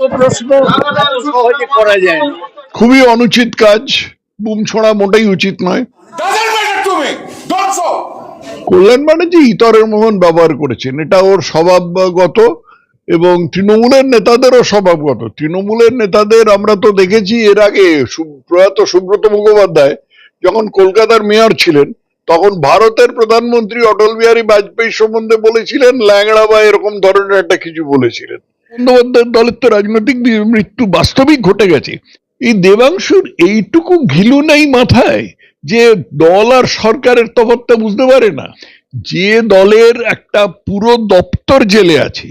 তো প্রশ্ন সহজে করা যায় খুবই অনুচিত কাজ বুম ছোড়া মোটেই উচিত নয়. কল্যাণ ব্যানার্জি ইতরের মোহন ব্যবহার করেছেন। এটা ওর স্বভাবগত এবং তৃণমূলের নেতাদেরও স্বভাবগত। তৃণমূলের নেতাদের আমরা তো দেখেছি এর আগে প্রয়াত সুব্রত মুখোপাধ্যায় যখন কলকাতার মেয়র ছিলেন তখন ভারতের প্রধানমন্ত্রী অটল বিহারী বাজপেয়ী সম্বন্ধে বলেছিলেন ল্যাংড়া বা এরকম ধরনের একটা কিছু বলেছিলেন। বন্দ্যোপাধ্যায়ের দলের তো রাজনৈতিক মৃত্যু বাস্তবিক ঘটে গেছে। এই দেবাংশুর এইটুকু ঘিলু নেই মাথায় যে দল আর সরকারের তফাৎটা বুঝতে পারে না। যে দলের একটা পুরো দপ্তর জেলে আছে,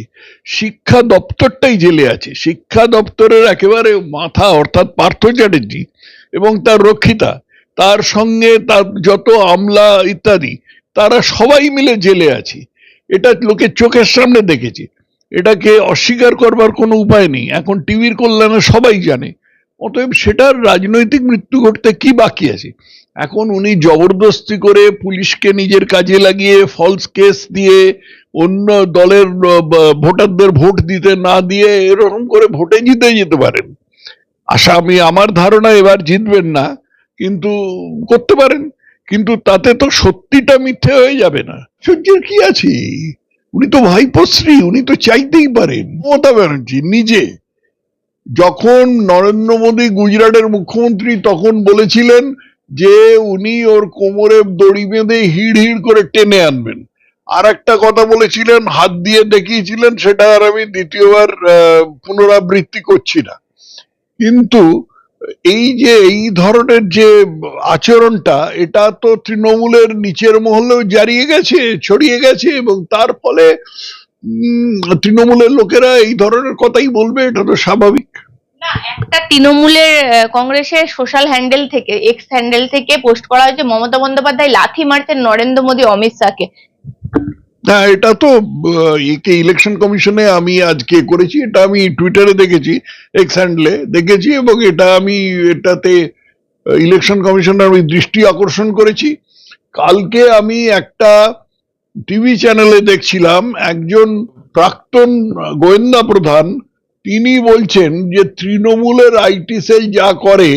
শিক্ষা দপ্তরটাই জেলে আছে। শিক্ষা দপ্তরের একেবারে মাথা অর্থাৎ পার্থ চ্যাটার্জি এবং তার রক্ষিতা, তার সঙ্গে তার যত আমলা ইত্যাদি, তারা সবাই মিলে জেলে আছে। এটা লোকের চোখের সামনে দেখেছি। এটাকে অস্বীকার করবার কোনো উপায় নেই। এখন টিভির কল্যাণে সবাই জানে। অতএব সেটার রাজনৈতিক মৃত্যু ঘটতে কি বাকি আছে? এখন উনি জবরদস্তি করে পুলিশকে নিজের কাজে লাগিয়ে ফলস কেস দিয়ে অন্য দলের ভোটারদের ভোট দিতে না দিয়ে এরকম করে ভোটে জিতে যেতে পারেন। আশা আমি আমার ধারণা এবার জিতবেন না, কিন্তু করতে পারেন। কিন্তু তাতে তো সত্যিটা মিথ্যে হয়ে যাবে না। সূর্যের কি আছে? উনি তো ভাইপোশ্রী উনি তো চাইতেই পারেন। মমতা ব্যানার্জি নিজে। যখন নরেন্দ্র মোদী গুজরাটের মুখ্যমন্ত্রী তখন বলেছিলেন যে উনি ওর কোমরে দড়ি বেঁধে হিড় হিড় করে টেনে আনবেন। আর একটা কথা বলেছিলেন, হাত দিয়ে দেখিয়েছিলেন, সেটা আর আমি দ্বিতীয়বার পুনরাবৃত্তি করছি না। কিন্তু এই যে, এই ধরনের যে আচরণটা, এটা তো তৃণমূলের নিচের মহলেও জারিয়ে গেছে, ছড়িয়ে গেছে এবং তার ফলে তৃণমূলের লোকেরা এই ধরনের কথাই বলবে, এটা তো স্বাভাবিক। একটা তৃণমূলের কংগ্রেসের সোশ্যাল হ্যান্ডেল থেকে, এক্স হ্যান্ডেল থেকে পোস্ট করা হয়েছে, মমতা বন্দ্যোপাধ্যায় লাথি মারছেন নরেন্দ্র মোদী অমিত শাহকে। না এটা তো একে ইলেকশন কমিশনে আমি আজকে করেছি, এটা আমি টুইটারে দেখেছি এক্স হ্যান্ডলে দেখেছি এবং এটা আমি এটাতে ইলেকশন কমিশনের আমি দৃষ্টি আকর্ষণ করেছি। কালকে আমি একটা টিভি চ্যানেলে দেখছিলাম, একজন প্রাক্তন গোয়েন্দা প্রধান, তিনি বলছেন যে তৃণমূলের আইটি সেল যা করে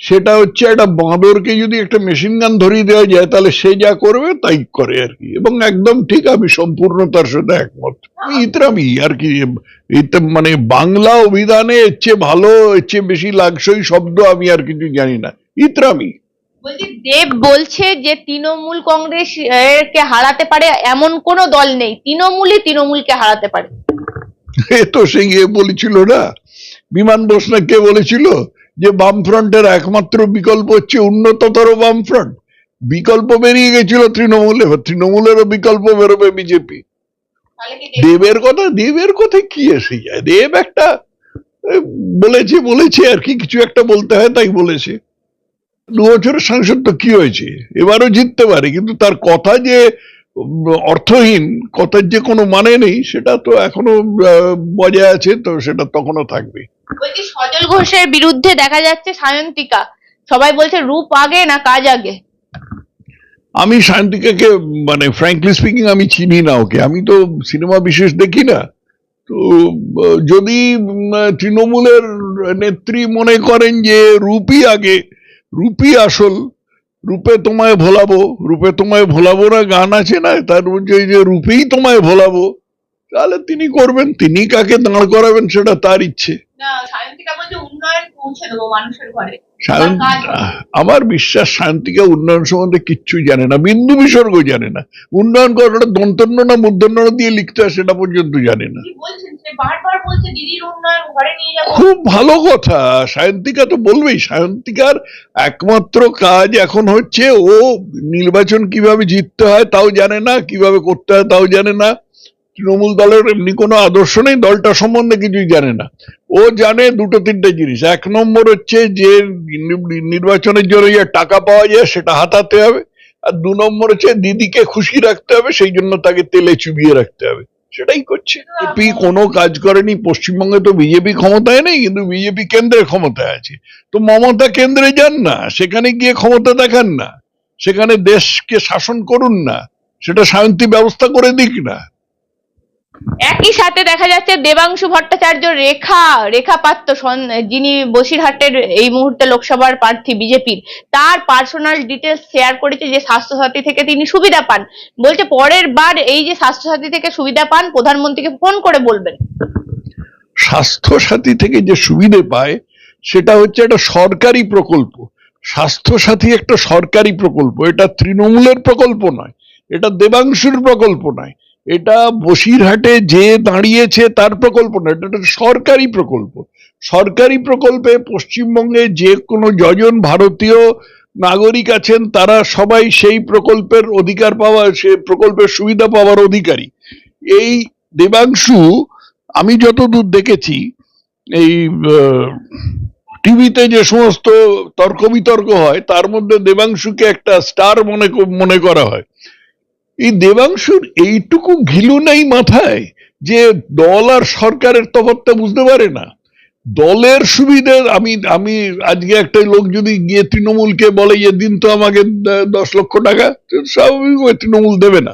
সেটা হচ্ছে একটা বাঁদরকে যদি একটা মেশিন গান ধরিয়ে দেওয়া যায় তাহলে সে যা করবে তাই করে আর কি। এবং একদম ঠিক আমি সম্পূর্ণ তার সাথে একমত। ইতরামি আর কি মানে বাংলা অভিধানে এর চেয়ে ভালো এর চেয়ে বেশি লাগসই শব্দ আমি আর কিছু জানি না। ইতরামি। বলছি দেব বলছে যে তৃণমূল কংগ্রেস কে হারাতে পারে এমন কোনো দল নেই। তৃণমূলই তৃণমূলকে হারাতে পারে। এ তো সে গিয়ে বলেছিল না? বিমান বোস না কে বলেছিল? যে বামফ্রন্টের একমাত্র বিকল্প হচ্ছে উন্নততর বামফ্রন্ট। বিকল্প বেরিয়ে গেছিল তৃণমূলে তৃণমূলেরও বিকল্প বেরোবে বিজেপি। দেবের কথা দেবের কথা কি এসে যায়? দেব একটা বলেছে বলেছে আর কি কিছু একটা বলতে হয় তাই বলেছে। দু বছরের সাংসদ তো কি হয়েছে? এবারও জিততে পারে কিন্তু তার কথা যে অর্থহীন কথার যে কোনো মানে নেই সেটা তো এখনও বজায় আছে তো সেটা তখনও থাকবে। বলছি, সজল ঘোষের বিরুদ্ধে দেখা যাচ্ছে সায়ন্তিকা। সবাই বলছে, রূপ আগে না কাজ আগে? আমি শান্তিকাকে মানে ফ্র্যাঙ্কলি স্পিকিং আমি চিনি না ওকে। আমি তো সিনেমা বিশেষ দেখি না। তো, যদি তৃণমূলের নেত্রী মনে করেন যে রূপই আগে, রূপই আসল, রূপে তোমায় ভোলাবো, রূপে তোমায় ভোলাবো না, গান আছে না, তার মধ্যে যে রূপেই তোমায় ভোলাবো তাহলে তিনি করবেন তিনি কাকে দাঁড় করাবেন সেটা তার ইচ্ছে। আমার বিশ্বাস শান্তিকা উন্নয়ন সম্বন্ধে কিচ্ছু জানে না বিন্দু বিসর্গ জানে না। উন্নয়ন করাটা দন্তন্য না মূর্ধন্য দিয়ে লিখতে হয় সেটা পর্যন্ত জানে না। খুব ভালো কথা সায়ন্তিকা তো বলবেই সায়ন্তিকার একমাত্র কাজ এখন হচ্ছে ও নির্বাচন কীভাবে জিততে হয় তাও জানে না কীভাবে করতে হয় তাও জানে না। তৃণমূল দলের এমনি কোনো আদর্শ নেই, দলটা সম্বন্ধে কিছুই জানে না। ও জানে দুটো তিনটে জিনিস। এক নম্বর হচ্ছে যে নির্বাচনের জন্য টাকা পাওয়া যায় সেটা হাতাতে হবে। আর দু নম্বর হচ্ছে দিদিকে খুশি রাখতে হবে, সেই জন্য তাকে তেলে চুবিয়ে রাখতে হবে। সেটাই করছে। বিজেপি কোনো কাজ করেনি, পশ্চিমবঙ্গে তো বিজেপি ক্ষমতায় নেই, কিন্তু বিজেপি কেন্দ্রে ক্ষমতায় আছে। তো মমতা কেন্দ্রে যান না, সেখানে গিয়ে ক্ষমতা দেখান না। সেখানে দেশকে শাসন করুন না, সেটা শান্তি ব্যবস্থা করে দিক না। একই সাথে দেখা যাচ্ছে দেবাংশু ভট্টাচার্য রেখা রেখা পাত্র যিনি বসিরহাটের এই মুহূর্তে লোকসভার প্রার্থী বিজেপির, তার পার্সোনাল ডিটেলস শেয়ার করেছে যে স্বাস্থ্যসাথী থেকে তিনি সুবিধা পান। বলছে, পরের বার এই যে স্বাস্থ্যসাথী থেকে সুবিধা পান, প্রধানমন্ত্রীকে ফোন করে বলবেন। স্বাস্থ্যসাথী থেকে যে সুবিধে পায়, সেটা হচ্ছে একটা সরকারি প্রকল্প। স্বাস্থ্যসাথী একটা সরকারি প্রকল্প, এটা তৃণমূলের প্রকল্প নয়, এটা দেবাংশুর প্রকল্প নয়। এটা বসিরহাটে যে দাঁড়িয়েছে তার প্রকল্প না, এটা একটা সরকারি প্রকল্প। সরকারি প্রকল্পে পশ্চিমবঙ্গে যে কোনো যজন ভারতীয় নাগরিক আছেন, তারা সবাই সেই প্রকল্পের অধিকার পাওয়া, সে প্রকল্পের সুবিধা পাওয়ার অধিকারী। এই দেবাংশু, আমি যতদূর দেখেছি, এই টিভিতে যে সমস্ত তর্ক বিতর্ক হয়, তার মধ্যে দেবাংশুকে একটা স্টার মনে মনে করা হয়। এই দেবাংশুর এইটুকু ঘিলু নেই মাথায় যে দল আর সরকারের তফাৎটা বুঝতে পারে না। দলের সুবিধে আমি আমি আজকে একটা লোক যদি গিয়ে তৃণমূলকে বলে যে দিন তো আমাকে দশ লক্ষ টাকা স্বাভাবিক তৃণমূল দেবে না।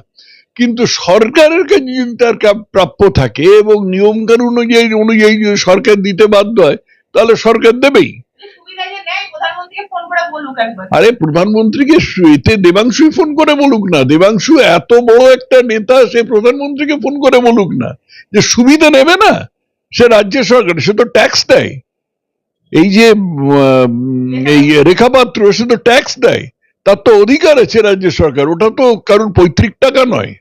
কিন্তু সরকারের কাছে যদি তার প্রাপ্য থাকে এবং নিয়মকানুন অনুযায়ী অনুযায়ী যদি সরকার দিতে বাধ্য হয়, তাহলে সরকার দেবেই সুবিধা যে নেয় প্রধানমন্ত্রীকে ফোন করে বলুক একবার আরে প্রধানমন্ত্রীকে এতে দেবাংশুই ফোন করে বলুক না। দেবাংশু এত বড় একটা নেতা সে প্রধানমন্ত্রীকে ফোন করে বলুক না। যে সুবিধা নেবে না সে রাজ্য সরকার সে তো ট্যাক্স দেয়। এই যে এই রেখাপাত্র সে তো ট্যাক্স দেয়। তার তো অধিকার আছে রাজ্য সরকার। ওটা তো কারণ পৈতৃক টাকা নয়।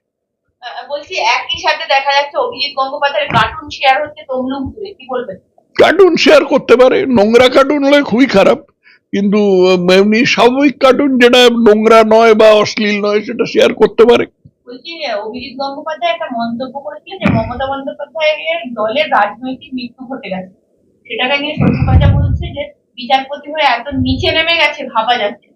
বলছি একই সাথে দেখা যাচ্ছে অভিজিৎ গঙ্গোপাধ্যায়ের কার্টুন শেয়ার হচ্ছে তমলুক জুড়ে কি বলবেন? কার্টুন শেয়ার করতে পারে। নোংরা কার্টুন হলে খুবই খারাপ। কিন্তু এমনি স্বাভাবিক কার্টুন যেটা নোংরা নয় বা অশ্লীল নয় সেটা শেয়ার করতে পারে। অভিজিৎ গঙ্গোপাধ্যায় একটা মন্তব্য করেছিলেন যে মমতা বন্দ্যোপাধ্যায়ের দলের রাজনৈতিক মৃত্যু ঘটে গেছে। সেটাকে নিয়ে সত্যি বলছে যে বিচারপতি হয়ে এত নিচে নেমে গেছে ভাবা যাচ্ছে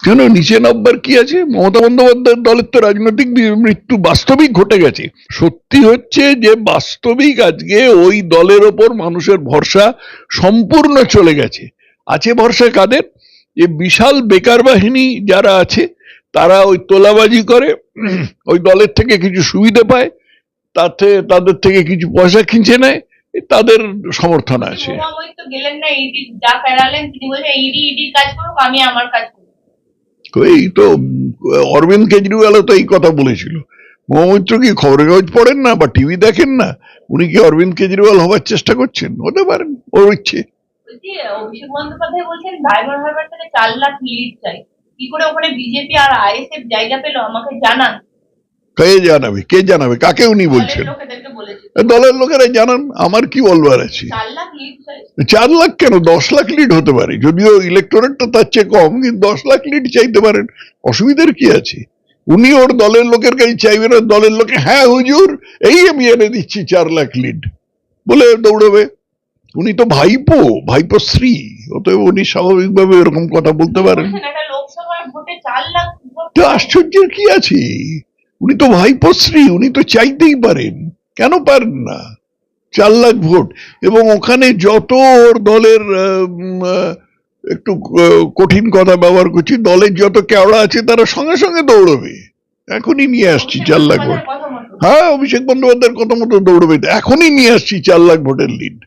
কেন? নিচে নামবার কি আছে? মমতা বন্দ্যোপাধ্যায়ের দলের তো রাজনৈতিক মৃত্যু বাস্তবিক ঘটে গেছে। সত্যি হচ্ছে যে বাস্তবিক আজকে ওই দলের ওপর মানুষের ভরসা সম্পূর্ণ চলে গেছে। আছে ভরসা কাদের? যে বিশাল বেকার বাহিনী যারা আছে তারা ওই তোলাবাজি করে ওই দলের থেকে কিছু সুবিধা পায় তাতে তাদের থেকে কিছু পয়সা খিঁচে নেয় তাদের সমর্থন আছে। এই তো অরবিন্দ কেজরিওয়ালও তো এই কথা বলেছিল। মহামৈত্র কি খবরের কাগজ পড়েন না বা টিভি দেখেন না? উনি কি অরবিন্দ কেজরিওয়াল হবার চেষ্টা করছেন? হতে পারেন ওর ইচ্ছে। বলছি অভিষেক বন্দ্যোপাধ্যায় বলছেন ডায়মন্ড হারবার থেকে চার লাখ চাই। কি করে ওখানে বিজেপি আর আইএসএফ জায়গা পেল? আমাকে জানান। কে জানাবে? কে জানাবে? কাকে উনি বলছেন? দলের লোকেরা জানান আমার কি বলবার আছে? চার লাখ কেন? দশ লাখ লিড হতে পারে। যদিও ইলেকটোরেটটা তার চেয়ে কম কিন্তু দশ লাখ লিড চাইতে পারেন। অসুবিধার কি আছে? উনি ওর দলের লোকের কাছে চাইবে না দলের লোকে হ্যাঁ হুজুর এই আমি এনে দিচ্ছি চার লাখ লিড বলে দৌড়বে। উনি তো ভাইপো ভাইপো শ্রী অতএব উনি স্বাভাবিকভাবে এরকম কথা বলতে পারেন। তো আশ্চর্যের কি আছে? উনি তো ভাইপো শ্রী উনি তো চাইতেই পারেন। কেন পারেন না? চার লাখ ভোট। এবং ওখানে যত ওর দলের একটু কঠিন কথা ব্যবহার করছি দলের যত কেওড়া আছে তারা সঙ্গে সঙ্গে দৌড়বে। এখনই নিয়ে আসছি চার লাখ ভোট। হ্যাঁ অভিষেক বন্দ্যোপাধ্যায়ের কথা মতো দৌড়বে। এখনই নিয়ে আসছি চার লাখ ভোটের লিড।